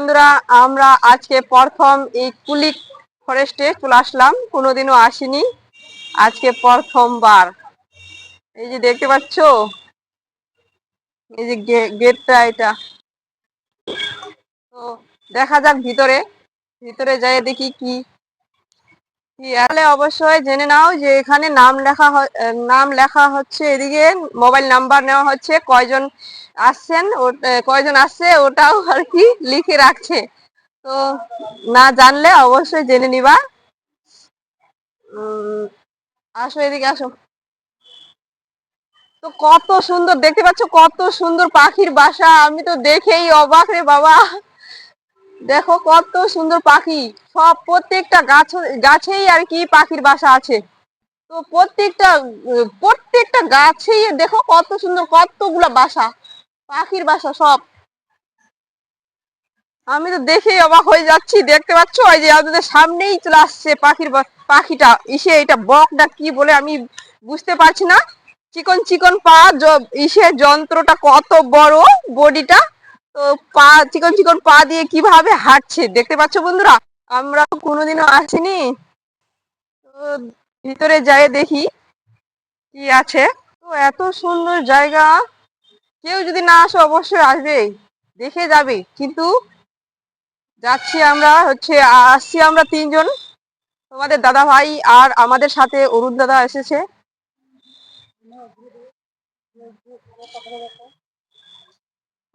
বন্ধুরা, আমরা আজকে প্রথম এই কুলিক ফরেস্টে চলে আসলাম। কোনোদিনও আসিনি। আজকে প্রথমবার। এই যে দেখতে পাচ্ছ? এই যে গেটটা এটা। তো দেখা যাক ভিতরে। ভিতরে যাই দেখি কি তাহলে অবশ্যই জেনে নাও যে এখানে নাম লেখা নাম লেখা হচ্ছে এদিকে, মোবাইল নাম্বার নেওয়া হচ্ছে, কয়জন আসছেন কয়জন আসছে, ওটাও আর কি লিখে রাখছে। তো না জানলে অবশ্যই জেনে নিবা। আসো এদিকে, আসো। তো কত সুন্দর, দেখতে পাচ্ছ কত সুন্দর পাখির বাসা, আমি তো দেখেই অবাক রে বাবা। দেখো কত সুন্দর পাখি। সব প্রত্যেকটা গাছ, গাছেই আর কি পাখির বাসা আছে। তো প্রত্যেকটা প্রত্যেকটা গাছেই দেখো কত সুন্দর, কতগুলা বাসা। পাখির বাসা সব। আমি তো দেখেই অবাক হয়ে যাচ্ছি, দেখতে পাচ্ছ? ওই যে আমাদের সামনেই চলে আসছে পাখির পাখিটা। ইসে এটা বকটা কি বলে আমি বুঝতে পারছি না। চিকন চিকন পা ইসে যন্ত্রটা কত বড়, বডিটা। তো পা, চিকন চিকন পা দিয়ে কীভাবে হাঁটছে? দেখতে পাচ্ছ বন্ধুরা? আমরা কোনোদিনও আসিনি। তো ভিতরে যাই দেখি কি আছে। তো এত সুন্দর জায়গা। কেউ যদি না আসে অবশ্যই আসবে। দেখে যাবে। কিন্তু যাচ্ছি আমরা হচ্ছে, আসছি আমরা তিনজন। তোমাদের দাদা ভাই আর আমাদের সাথে অরুণ দাদা এসেছে।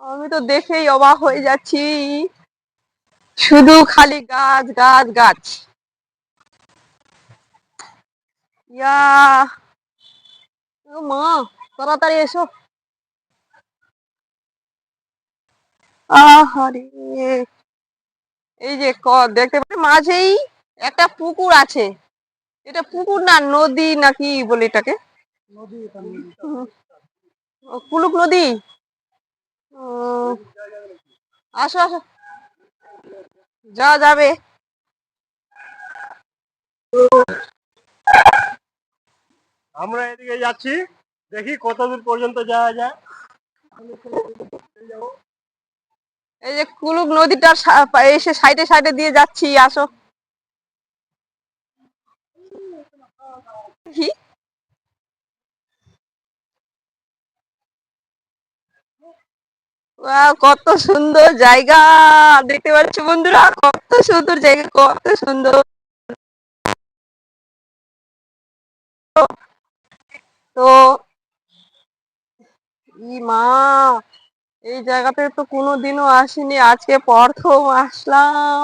আমি তো দেখেই অবাক হয়ে যাচ্ছি। শুধু খালি গাছ গাছ গাছ। ইয়া মা তাড়াতাড়ি এসো। আহারে এই যে দেখতে পাচ্ছি মাঝেই একটা পুকুর আছে। এটা পুকুর না নদী নাকি বলি এটাকে? কুলুক নদী? আসো আসো। যা যাবে। আমরা এদিকে যাচ্ছি দেখি কতদূর পর্যন্ত যাওয়া যায়। এই যে কুলুক নদীটার এসে সাইডে সাইডে দিয়ে যাচ্ছি আসো কি কত সুন্দর জায়গা দেখতে পাচ্ছ বন্ধুরা, কত সুন্দর জায়গা, কত সুন্দর তো মা, এই জায়গাতে তো কোনোদিনও আসিনি, আজকে প্রথম আসলাম.